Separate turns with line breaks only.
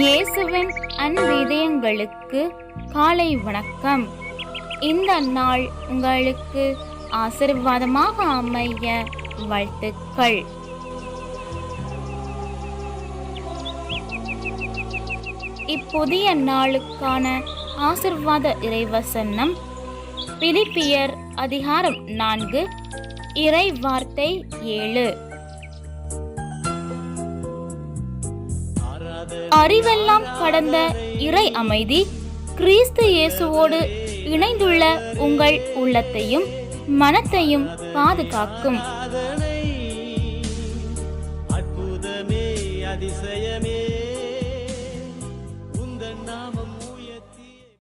இயேசுவின் அன்பிதயங்களுக்கு காலை வணக்கம். இந்த நாள் உங்களுக்கு ஆசீர்வாதமாக அமைய வாழ்த்துக்கள். இப்புதிய நாளுக்கான ஆசிர்வாத இறைவசனம் பிலிப்பியர் அதிகாரம் நான்கு இறை வார்த்தை ஏழு. அறிவெல்லாம் கடந்த இறை அமைதி கிறிஸ்து இயேசுவோடு இணைந்துள்ள உங்கள் உள்ளத்தையும் மனத்தையும் பாதுகாக்கும்.
அற்புதமே அதிசயமே நாமம்